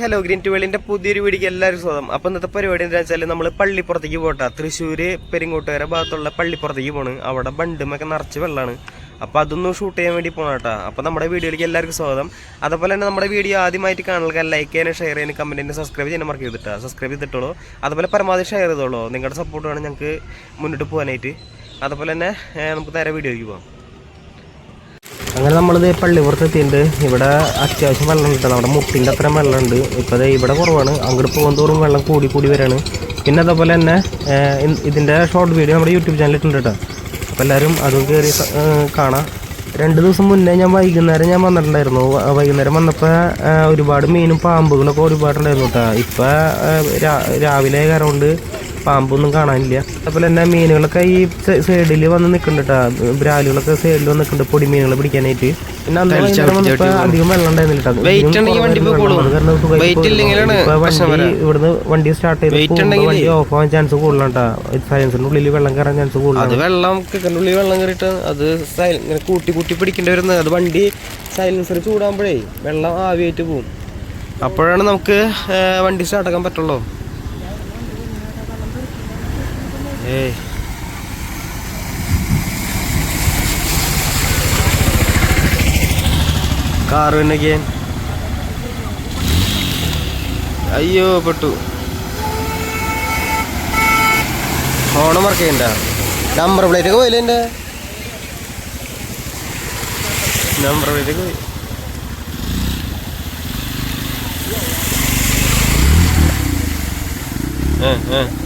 Hello green ട്യൂബിളിന്റെ പുതിയൊരു വീടിക്ക് എല്ലാവരും സ്വാഗതം. അപ്പൊ ഇന്നത്തെ പരിപാടി എന്താ വെച്ചാൽ നമ്മൾ പള്ളിപ്പുറത്തേക്ക് പോട്ടെ തൃശ്ശൂര് പെരിങ്ങോട്ടുകര ഭാഗത്തുള്ള പള്ളിപ്പുറത്തേക്ക് പോണ്. അവിടെ ബണ്ടുമൊക്കെ നിറച്ച് വെള്ളമാണ് അപ്പൊ അതൊന്നും ഷൂട്ട് ചെയ്യാൻ വേണ്ടി പോകണം കേട്ടോ അപ്പൊ നമ്മുടെ വീഡിയോയിലേക്ക് എല്ലാവർക്കും സ്വാഗതം. അതുപോലെ തന്നെ നമ്മുടെ വീഡിയോ ആദ്യമായിട്ട് കാണുക ലൈക്ക് ചെയ്യാനും ഷെയർ ചെയ്യാനും കമന്റ് ചെയ്യാനും സബ്സ്ക്രൈബ് ചെയ്യാൻ മറക്കി ചെയ്തിട്ടാ സബ്സ്ക്രൈബ് ചെയ്തിട്ടുള്ളൂ അതുപോലെ പരമാവധി ഷെയർ ചെയ്തോളൂ. നിങ്ങളുടെ സപ്പോർട്ട് വേണം ഞങ്ങൾക്ക് മുന്നോട്ട് പോകാനായിട്ട്. അതുപോലെ തന്നെ നമുക്ക് നേരെ വീഡിയോയ്ക്ക് പോകാം. അങ്ങനെ നമ്മളിത് പള്ളിപ്പുറത്ത് എത്തിയിട്ടുണ്ട് ഇവിടെ അത്യാവശ്യം വെള്ളം കിട്ടണം അവിടെ മുട്ടിന്റെ അത്രയും വെള്ളമുണ്ട്. ഇപ്പോൾ ഇവിടെ കുറവാണ്. അങ്ങോട്ട് പോകുന്തോറും വെള്ളം കൂടി കൂടി വരാണ്. പിന്നെ അതേപോലെ തന്നെ ഇതിന്റെ ഷോർട്ട് വീഡിയോ നമ്മുടെ യൂട്യൂബ് ചാനലിൽ ഇട്ടുണ്ട് കേട്ടോ അപ്പോൾ എല്ലാവരും അതും കയറി കാണാം. രണ്ട് ദിവസം മുന്നേ ഞാൻ വൈകുന്നേരം ഞാൻ വന്നിട്ടുണ്ടായിരുന്നു. വൈകുന്നേരം വന്നപ്പോൾ ഒരുപാട് മീനും പാമ്പുകളൊക്കെ ഒരുപാടുണ്ടായിരുന്നു കേട്ടോ ഇപ്പോൾ രാവിലെ കാരണം കൊണ്ട് പാമ്പൊന്നും കാണാനില്ല. അതുപോലെ തന്നെ മീനുകളൊക്കെ ഈ സൈഡിൽ വന്ന് നിൽക്കുന്നുണ്ട് കേട്ടോ ബ്രാലുകളൊക്കെ സൈഡിൽ വന്ന് നിൽക്കുന്നുണ്ട് പൊടി മീനുകൾ പിടിക്കാനായിട്ട്. പിന്നെ അന്ന് വൈകുന്നേരം വന്നപ്പോ അധികം വെള്ളം ഉണ്ടായിരുന്നില്ല ഇവിടുന്ന് വണ്ടി സ്റ്റാർട്ട് ചെയ്ത് വണ്ടി ഓഫ് ആവാൻ ചാൻസ് കൂടുതലാണ് കേട്ടോ സയൻസിന്റെ ഉള്ളിൽ വെള്ളം കയറാൻ ചാൻസ് കൂടുതലാണ്. അത് വെള്ളം കിക്കറിന്റെ ഉള്ളിൽ വെള്ളം കയറിയിട്ട് അത് സൈ- ഇങ്ങനെ കൂട്ടി കൂട്ടി പിടിക്കേണ്ടി വരുന്നത് അത് വണ്ടി സൈലൻസർ ചൂടാകുമ്പോഴേ വെള്ളം ആവിയായിട്ട് പോകും അപ്പോഴാണ് നമുക്ക് വണ്ടി സ്റ്റാർട്ടാക്കാൻ പറ്റുള്ളൂ. ഏയ്. കാർ പിന്നൊക്കെ അയ്യോ പെട്ടു. ഫോണ് ചെയ്യണ്ട. നമ്പർ പ്ലേറ്റ് ഒക്കെ പോയില്ലേ എന്റെ? നമ്പർ പ്ലേറ്റ് ഒക്കെ പോയി. ഏ ഏ.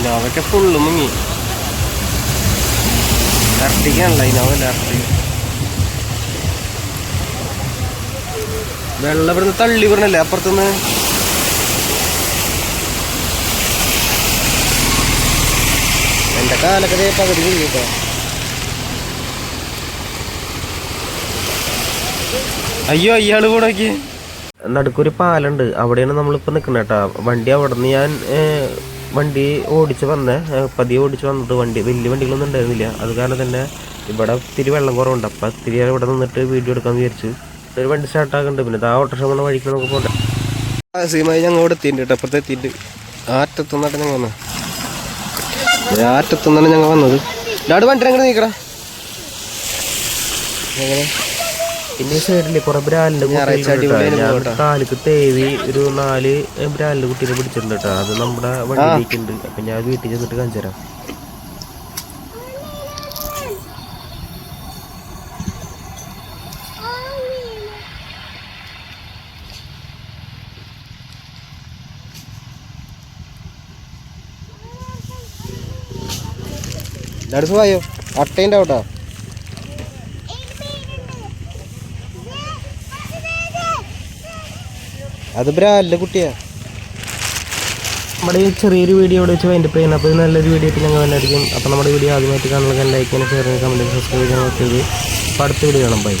ഇനോവൊക്കെ ഫുള്ള് മുങ്ങി. ഇരട്ടിക്കാണല്ല ഇനോവ ഇരട്ടി വെള്ളം ഇവിടുന്ന് തള്ളി വിടണല്ലേ അപ്പുറത്തുനിന്ന്? എന്റെ കാലൊക്കെ പകുതി കഴിഞ്ഞിട്ടോ അയ്യോ അയ്യാൾ കൂടെ നടുക്കൊരു പാലുണ്ട്. അവിടെയാണ് നമ്മളിപ്പോൾ നിൽക്കുന്നത് വണ്ടി അവിടെ നിന്ന് ഞാൻ വണ്ടി ഓടിച്ച് വന്നേ. പതി പതിയെ ഓടിച്ച് വന്നത് വണ്ടി. വലിയ വണ്ടികളൊന്നും ഉണ്ടായിരുന്നില്ല. അത് കാരണം തന്നെ ഇവിടെ ഇത്തിരി വെള്ളം കുറവുണ്ട്. അപ്പം ഇത്തിരി നേരം ഇവിടെ നിന്നിട്ട് വീഡിയോ എടുക്കാൻ വിചാരിച്ചു ഒരു വണ്ടി സ്റ്റാർട്ടാക്കുന്നുണ്ട് പിന്നെ ആ ഓട്ടോറിക്ഷ പോകുന്ന വഴിക്ക് നമുക്ക് പോകട്ടെ സീമായി ഞങ്ങൾ ഇവിടെ എത്തിയിട്ടുണ്ട് അപ്പുറത്ത് എത്തിയിട്ട് ആറ്റത്തുനിന്നാണ് ഞങ്ങൾ വന്നത് ആറ്റത്തുനിന്നാണ് ഞങ്ങൾ വന്നത്. ഡാഡ് വണ്ടി എങ്ങനെ? നീക്കടാ പിന്നെ ഈ സൈഡിൽ കുറെ ബ്രാലിന്റെ പോകട്ടോ. കാലിക്ക് തേവി ഒരു നാല് ബ്രാലിന്റെ കുട്ടീനെ പിടിച്ചിട്ടുണ്ട് കേട്ടോ. അത് നമ്മുടെ വണ്ടിയിലേക്കുണ്ട് അപ്പൊ ഞാൻ വീട്ടിൽ ചെന്നിട്ട് കാണിച്ചു തരാം. ഡാഡ് സുഖമായോ അട്ടേന്റെ അത് ബ്രാല്ല കുട്ടിയാ. നമ്മുടെ ഈ ചെറിയൊരു വീഡിയോ ഇവിടെ വെച്ച് വൈൻഡപ്പ് ചെയ്യുന്നത് അപ്പോൾ ഇത് നല്ലൊരു വീഡിയോ ആയിട്ട് ഞങ്ങൾ വന്നായിരിക്കും അപ്പോൾ നമ്മുടെ വീഡിയോ ആദ്യമായിട്ട് കാണുന്നത് ലൈക്ക് ചെയ്യാൻ ഷെയർ ചെയ്യാൻ കമന്റ് സബ്സ്ക്രൈബ് ചെയ്യാൻ പറ്റിയത് അപ്പോൾ അടുത്ത വീഡിയോ കാണാം. ബൈ